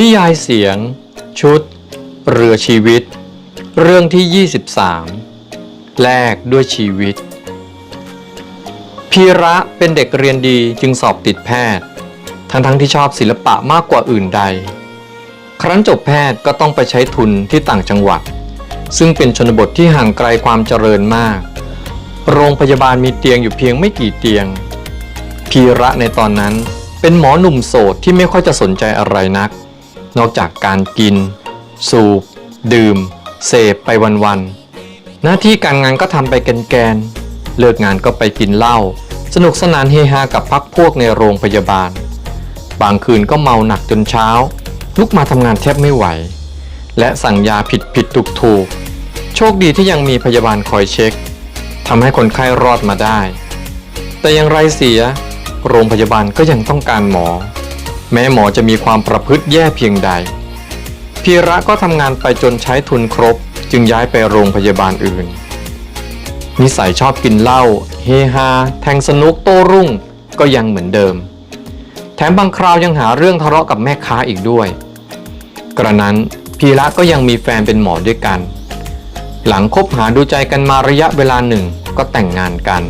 นิยายเสียง ชุด เรือชีวิต เรื่องที่ 23 แลกด้วยชีวิต พีระเป็นเด็กเรียนดีจึงสอบติดแพทย์ ทั้งทั้งที่ชอบศิลปะมากกว่าอื่นใด ครั้นจบแพทย์ก็ต้องไปใช้ทุนที่ต่างจังหวัด ซึ่งเป็นชนบทที่ห่างไกลความเจริญมาก โรงพยาบาลมีเตียงอยู่เพียงไม่กี่เตียง พีระในตอนนั้นเป็นหมอหนุ่มโสดที่ไม่ค่อยจะสนใจอะไรนัก นอกจากการกิน สูบ ดื่ม เสพไปวันๆ หน้าที่การงานก็ทำไปแกนๆ เลิกงานก็ไปกินเหล้า สนุกสนานเฮฮากับพักพวกในโรงพยาบาล บางคืนก็เมาหนักจนเช้า ลุกมาทำงานแทบไม่ไหว และสั่งยาผิดผิดถูกถูกโชคดีที่ยังมีพยาบาลคอยเช็คทำให้คนไข้รอดมาได้ แต่อย่างไรเสีย โรงพยาบาลก็ยังต้องการหมอ แม้หมอจะมีความประพฤติแย่เพียงใด พีระก็ทำงานไปจนใช้ทุนครบ จึงย้ายไปโรงพยาบาลอื่น นิสัยชอบกินเหล้าเฮฮาแทงสนุกโต้รุ่งก็ยังเหมือนเดิม แถมบางคราวยังหาเรื่องทะเลาะกับแม่ค้าอีกด้วย กระนั้นพีระก็ยังมีแฟนเป็นหมอด้วยกัน หลังคบหาดูใจกันมาระยะเวลาหนึ่งก็แต่งงานกัน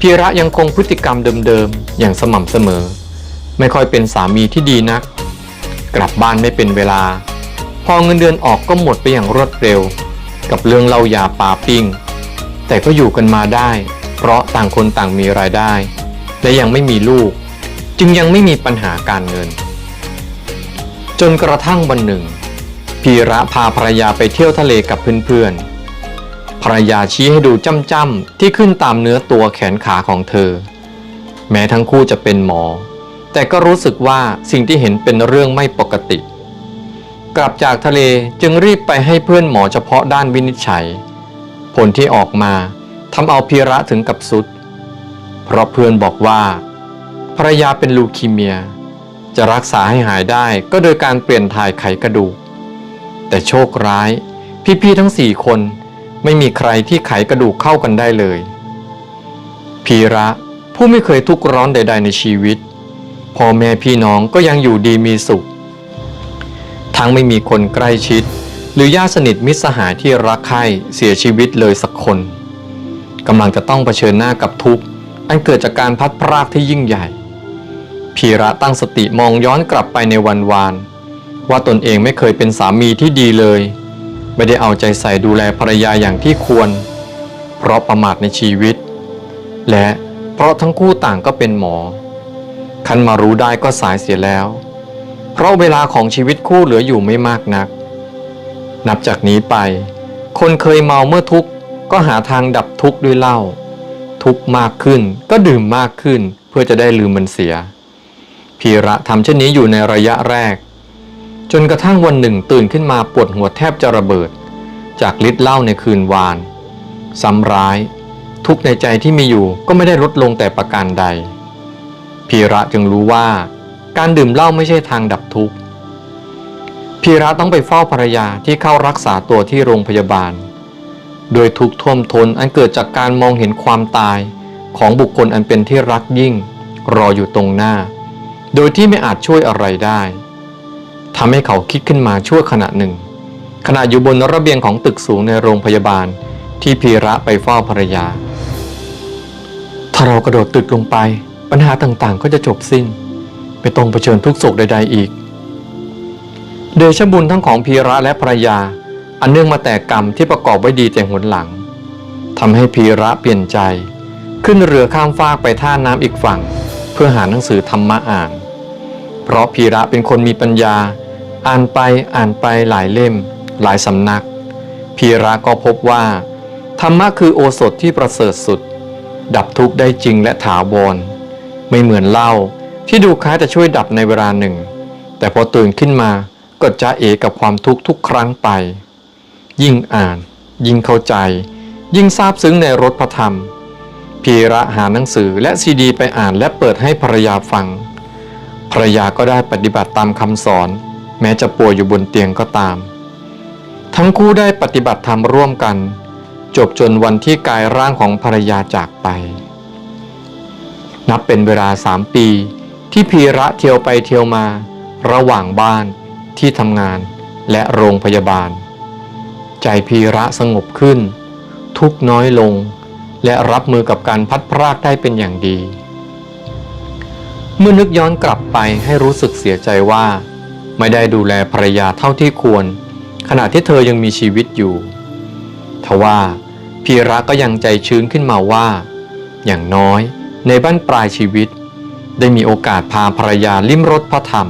พีระยังคงพฤติกรรมเดิมๆ อย่างสม่ำเสมอ ไม่ค่อยเป็นสามีที่ดีนัก กลับบ้านไม่เป็นเวลา พอเงินเดือนออกก็หมดไปอย่างรวดเร็ว กับเรื่องเล้ายาปาปิ้ง แต่ก็อยู่กันมาได้ เพราะต่างคนต่างมีรายได้ และยังไม่มีลูก จึงยังไม่มีปัญหาการเงิน จนกระทั่งวันหนึ่ง พีระพาภรรยาไปเที่ยวทะเลกับเพื่อนๆภรรยาชี้ให้ดูจ้ำๆที่ขึ้นตามเนื้อตัวแขนขาของเธอ แม้ทั้งคู่จะเป็นหมอ แต่ก็รู้สึกว่าสิ่งที่เห็นเป็นเรื่องไม่ปกติ กลับจากทะเลจึงรีบไปให้เพื่อนหมอเฉพาะด้านวินิจฉัย ผลที่ออกมาทำเอาพีระถึงกับสุด เพราะเพื่อนบอกว่าภรรยาเป็นลูคีเมีย จะรักษาให้หายได้ก็โดยการเปลี่ยนถ่ายไขกระดูก แต่โชคร้าย พี่ๆทั้งสี่คนไม่มีใครที่ไขกระดูกเข้ากันได้เลย พีระผู้ไม่เคยทุกข์ร้อนใด ๆ ในชีวิต พ่อแม่พี่น้องก็ยังอยู่ดีมีสุข ทั้งไม่มีคนใกล้ชิด หรือญาติสนิทมิตรสหายที่รักใคร่เสียชีวิตเลยสักคนกำลังจะต้องเผชิญหน้ากับทุกข์อันเกิดจากการพัดพรากที่ยิ่งใหญ่ พีระตั้งสติมองย้อนกลับไปในวันวาน ว่าตนเองไม่เคยเป็นสามีที่ดีเลย ไม่ได้เอาใจใส่ดูแลภรรยาอย่างที่ควร เพราะประมาทในชีวิต และเพราะทั้งคู่ต่างก็เป็นหมอ คันมารู้ได้ก็สายเสียแล้ว เพราะเวลาของชีวิตคู่เหลืออยู่ไม่มากนัก นับจากนี้ไป คนเคยเมาเมื่อทุกข์ก็หาทางดับทุกข์ด้วยเหล้าทุกข์มากขึ้นก็ดื่มมากขึ้นเพื่อจะได้ลืมมันเสีย พีระทำเช่นนี้อยู่ในระยะแรก จนกระทั่งวันหนึ่งตื่นขึ้นมาปวดหัวแทบจะระเบิด จากฤทธิ์เหล้าในคืนวานซ้ำร้าย ทุกข์ในใจที่มีอยู่ก็ไม่ได้ลดลงแต่ประการใด พีระจึงรู้ว่า การดื่มเหล้าไม่ใช่ทางดับทุกข์พีระต้องไปเฝ้าภรรยาที่เข้ารักษาตัวที่โรงพยาบาล โดยทุกท่วมทนอันเกิดจากการมองเห็นความตายของบุคคลอันเป็นที่รักยิ่ง รออยู่ตรงหน้า โดยที่ไม่อาจช่วยอะไรได้ทำให้เขาคิดขึ้นมาชั่วขณะหนึ่ง ขณะอยู่บนระเบียงของตึกสูงในโรงพยาบาลที่พีระไปเฝ้าภรรยา ถ้าเรากระโดดตึกลงไป ปัญหาต่างๆ ก็จะจบสิ้น ไม่ต้องเผชิญทุกโศกใด ๆ อีก เดชบุญทั้งของพีระและภรรยา อันเนื่องมาแต่กรรมที่ประกอบไว้ดีแต่หนหลังทำให้พีระเปลี่ยนใจ ขึ้นเรือข้ามฟากไปท่าน้ำอีกฝั่ง เพื่อหาหนังสือธรรมะอ่าน เพราะพีระเป็นคนมีปัญญา อ่านไปอ่านไปหลายเล่ม หลายสำนัก พีระก็พบว่า ธรรมะคือโอสถที่ประเสริฐสุด ดับทุกข์ได้จริงและถาวร ไม่เหมือนเหล้าที่ดูคล้ายจะช่วยดับในเวลาหนึ่ง แต่พอตื่นขึ้นมาก็จะเอกับความทุกข์ทุกครั้งไป ยิ่งอ่าน ยิ่งเข้าใจ ยิ่งซาบซึ้งในรสพระธรรม พีระหาหนังสือและซีดีไปอ่านและเปิดให้ภรรยาฟัง ภรรยาก็ได้ปฏิบัติตามคำสอน แม้จะป่วยอยู่บนเตียงก็ตาม ทั้งคู่ได้ปฏิบัติธรรมร่วมกัน จบจนวันที่กายร่างของภรรยาจากไป นับเป็นเวลาสามปี ที่พีระเที่ยวไปเที่ยวมา ระหว่างบ้านที่ทำงานและโรงพยาบาล ใจพีระสงบขึ้น ทุกน้อยลง และรับมือกับการพัดพรากได้เป็นอย่างดี เมื่อนึกย้อนกลับไปให้รู้สึกเสียใจว่า ไม่ได้ดูแลภรรยาเท่าที่ควร ขณะที่เธอยังมีชีวิตอยู่ทว่าพีระก็ยังใจชื้นขึ้นมาว่า อย่างน้อย ในบ้านปลายชีวิต ได้มีโอกาสพาภรรยาลิ้มรสพระธรรม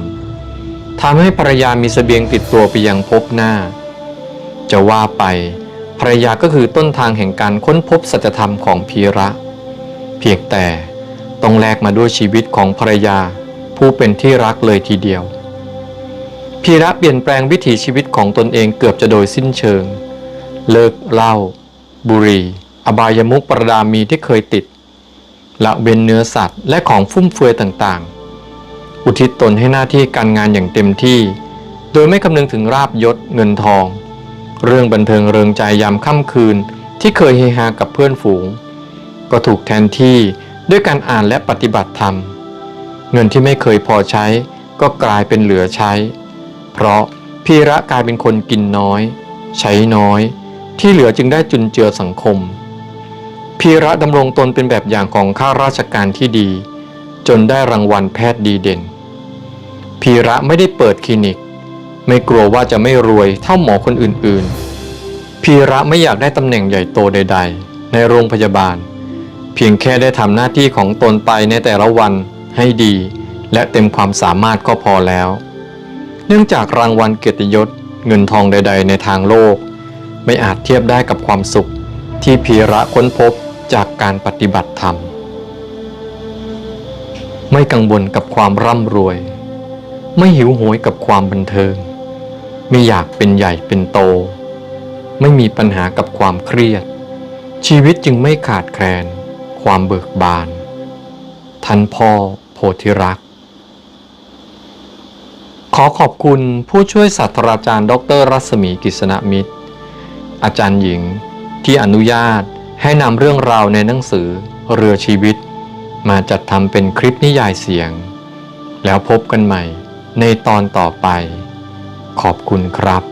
ทำให้ภรรยามีเสบียงติดตัวไปยังพบหน้า จะว่าไปภรรยาก็คือต้นทางแห่งการค้นพบสัจธรรมของพีระ เพียงแต่ต้องแลกมาด้วยชีวิตของภรรยาผู้เป็นที่รักเลยทีเดียว พีระเปลี่ยนแปลงวิถีชีวิตของตนเองเกือบจะโดยสิ้นเชิง เลิกเหล้าบุหรี่ อบายมุขประดามีที่เคยติด ละเว้นเนื้อสัตว์และของฟุ่มเฟือยต่างๆ อุทิศตนให้หน้าที่การงานอย่างเต็มที่ โดยไม่คำนึงถึงราบยศเงินทอง เรื่องบันเทิงเริงใจยามค่ำคืนที่เคยเฮฮากับเพื่อนฝูง ก็ถูกแทนที่ด้วยการอ่านและปฏิบัติธรรม เงินที่ไม่เคยพอใช้ก็กลายเป็นเหลือใช้ เพราะพีระกลายเป็นคนกินน้อย ใช้น้อย ที่เหลือจึงได้จุนเจือสังคม พีระดำรงตนเป็นแบบอย่างของข้าราชการที่ดี จนได้รางวัลแพทย์ดีเด่น พีระไม่ได้เปิดคลินิก ไม่กลัวว่าจะไม่รวยเท่าหมอคนอื่นๆ พีระไม่อยากได้ตำแหน่งใหญ่โตใด ๆ ในโรงพยาบาล เพียงแค่ได้ทำหน้าที่ของตนไปในแต่ละวันให้ดี และเต็มความสามารถก็พอแล้ว เนื่องจากรางวัลเกียรติยศเงินทองใด ๆ ในทางโลก ไม่อาจเทียบได้กับความสุขที่พีระค้นพบ จากการปฏิบัติธรรม ไม่กังวลกับความร่ำรวย ไม่หิวโหยกับความบันเทิง ไม่อยากเป็นใหญ่เป็นโต ไม่มีปัญหากับความเครียด ชีวิตจึงไม่ขาดแคลน ความเบิกบานท่านพ่อโพธิรัก ขอขอบคุณผู้ช่วยศาสตราจารย์ ดร รัศมีกิษณมิตร อาจารย์หญิงที่อนุญาต ให้นำเรื่องราวในหนังสือเรือชีวิต มาจัดทำเป็นคลิปนิยายเสียง แล้วพบกันใหม่ในตอนต่อไป ขอบคุณครับ